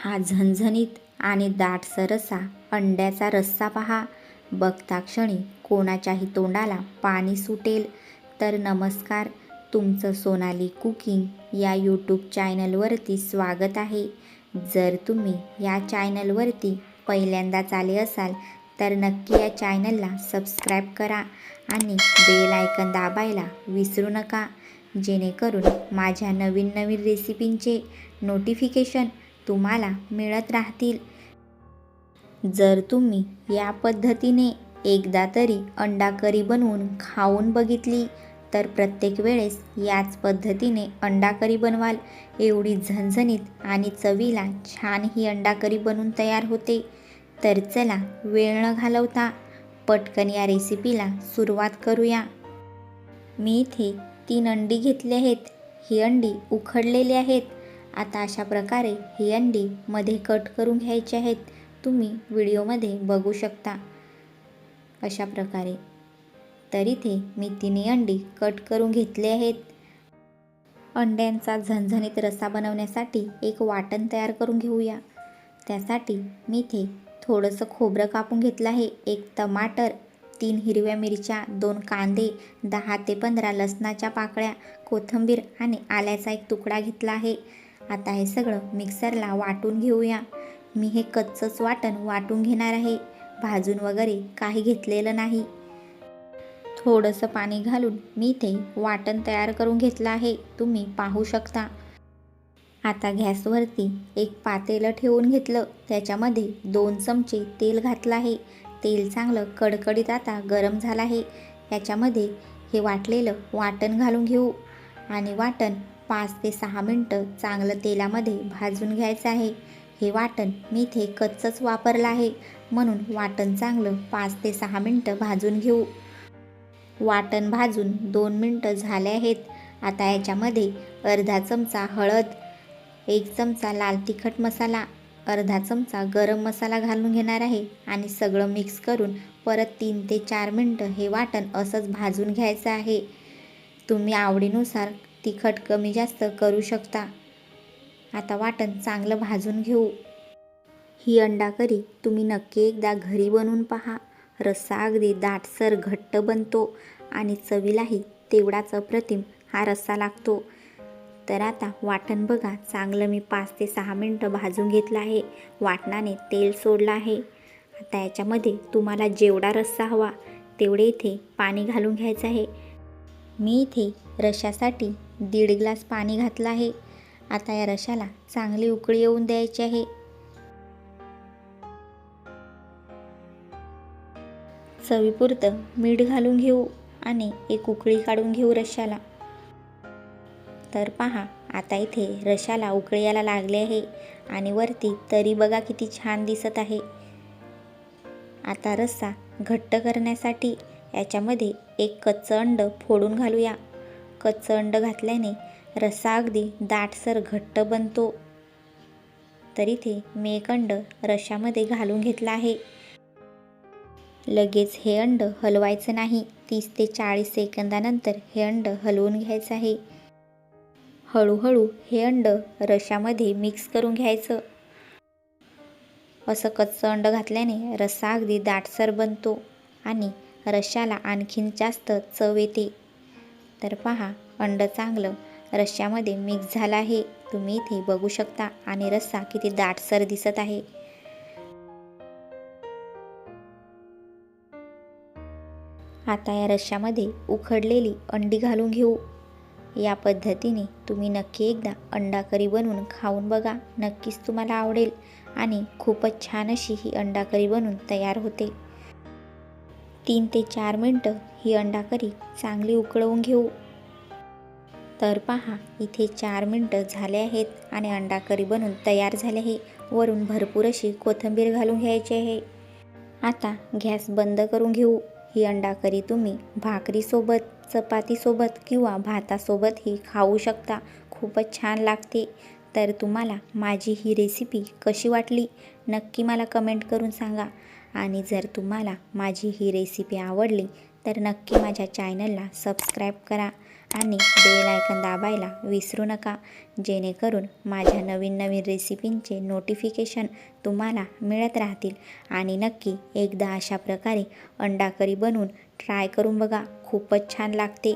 हा झणझणीत आणि दाट असा अंड्याचा रस्सा पहा. बघता क्षणी कोणाच्याही तोंडाला पाणी सुटेल. तर नमस्कार तुमचं सोनाली कुकिंग या यूट्यूब चॅनलवरती स्वागत आहे. जर तुम्ही या चॅनलवरती पहिल्यांदाच आले असाल तर नक्की या चॅनलला सबस्क्राईब करा आणि बेल आयकन दाबायला विसरू नका. जेणेकरून माझ्या नवीन नवीन रेसिपींचे नोटिफिकेशन तुम्हाला मिळत राहतील. जर तुम्ही या पद्धतीने एकदा तरी अंडा करी बनवून खाऊन बघितली तर प्रत्येक वेळेस याच पद्धतीने अंडा करी बनवाल. एवढी झणझणीत आणि चवीला छान ही अंडा करी बनवून तयार होते. तर चला वेळ न घालवता पटकन या रेसिपीला सुरुवात करूया. मी इथे तीन अंडी घेतली आहेत. ही अंडी उखडलेली आहेत. आता अशा प्रकारे ही अंडी मध्ये कट करून घ्यायची आहेत. तुम्ही व्हिडिओमध्ये बघू शकता. अशा प्रकारे. तर इथे मी तिन्ही अंडी कट करून घेतले आहेत. अंड्यांचा झणझणीत रस्सा बनवण्यासाठी एक वाटण तयार करून घेऊया. त्यासाठी मी इथे थोडंसं खोबरं कापून घेतलं आहे. एक टमाटर तीन हिरव्या मिरच्या दोन कांदे दहा ते पंधरा लसणाच्या पाकळ्या कोथिंबीर आणि आल्याचा एक तुकडा घेतला आहे. आता हे सगळं मिक्सरला वाटून घेऊया. मी हे कच्चंच वाटण वाटून घेणार आहे. भाजून वगैरे काही घेतलेलं नाही. थोडंसं पाणी घालून मी ते वाटण तयार करून घेतलं आहे. तुम्ही पाहू शकता. आता गॅसवरती एक पातेलं ठेवून घेतलं. त्याच्यामध्ये दोन चमचे तेल घातलं आहे. तेल चांगलं कडकडीत आता गरम झालं आहे. याच्यामध्ये हे वाटलेलं वाटण घालून घेऊ. आणि वाटण पाच ते सहा मिनटं चांगलं तेलामध्ये भाजून घ्यायचं आहे. हे वाटण मी इथे कच्चंच वापरलं आहे. म्हणून वाटण चांगलं पाच ते सहा मिनटं भाजून घेऊ. वाटण भाजून दोन मिनटं झाले आहेत. आता याच्यामध्ये अर्धा चमचा हळद एक चमचा लाल तिखट मसाला अर्धा चमचा गरम मसाला घालून घेणार आहे आणि सगळं मिक्स करून परत तीन ते चार मिनटं हे वाटण असंच भाजून घ्यायचं आहे. तुम्ही आवडीनुसार तिखट कमी जास्त करू शकता. आता वाटण चांगलं भाजून घेऊ. ही अंडा करी तुम्ही नक्की एकदा घरी बनवून पहा. रस्सा अगदी दाटसर घट्ट बनतो आणि चवीलाही तेवढाच अप्रतिम हा रस्सा लागतो. तर आता वाटण बघा चांगलं मी पाच ते सहा मिनटं भाजून घेतलं आहे. वाटणाने तेल सोडलं आहे. आता याच्यामध्ये तुम्हाला जेवढा रस्सा हवा तेवढे इथे पाणी घालून घ्यायचं आहे. मी इथे रशासाठी दीड ग्लास पाणी घातलं आहे. आता या रशाला चांगली उकळी येऊन द्यायची आहे. चवीपुरतं मीठ घालून घेऊ आणि एक उकळी काढून घेऊ रशाला. तर पहा आता इथे रशाला उकळी यायला लागले आहे आणि वरती तरी बघा किती छान दिसत आहे. आता रस्सा घट्ट करण्यासाठी याच्यामध्ये एक कच्चं अंड फोडून घालूया. कच्चं अंड घातल्याने रस्सा अगदी दाटसर घट्ट बनतो. तर इथे मी एक अंड रशामध्ये घालून घेतला आहे. लगेच हे अंड हलवायचं नाही. तीस ते चाळीस सेकंदानंतर हे अंड हलवून घ्यायचं आहे. हळूहळू हे अंड रशामध्ये मिक्स करून घ्यायचं. असं कच्चं अंड घातल्याने रस्सा अगदी दाटसर बनतो आणि रशाला आणखीन जास्त चव येते. तर पहा अंड चांगलं. रश्श्यामध्ये मिक्स झालं आहे. तुम्ही इथे बघू शकता आणि रस्सा किती दाटसर दिसत आहे. आता या रश्श्यामध्ये उखडलेली अंडी घालून घेऊ. या पद्धतीने तुम्ही नक्की एकदा अंडा करी बनवून खाऊन बघा. नक्कीच तुम्हाला आवडेल आणि खूपच छान अशी ही अंडा करी बनवून तयार होते. तीन ते चार मिनटं ही अंडाकरी चांगली उकळवून घेऊ. तर पहा इथे चार मिनटं झाले आहेत आणि अंडाकरी बनून बनवून तयार झाले आहे वरून भरपूर अशी कोथिंबीर घालून घ्यायची आहे. आता गॅस बंद करून घेऊ. ही अंडाकरी तुम्ही भाकरीसोबत चपातीसोबत किंवा भातासोबतही खाऊ शकता. खूपच छान लागते. तर तुम्हाला माझी ही रेसिपी कशी वाटली? नक्की मला कमेंट करून सांगा. आणि जर तुम्हाला माझी ही रेसिपी आवडली तर नक्की माझ्या चॅनलला सबस्क्राईब करा आणि बेल आयकन दाबायला विसरू नका. जेणेकरून माझ्या नवीन नवीन रेसिपींचे नोटिफिकेशन तुम्हाला मिळत राहतील. आणि नक्की एकदा अशा प्रकारे अंडा करी बनवून ट्राय करून बघा. खूपच छान लागते.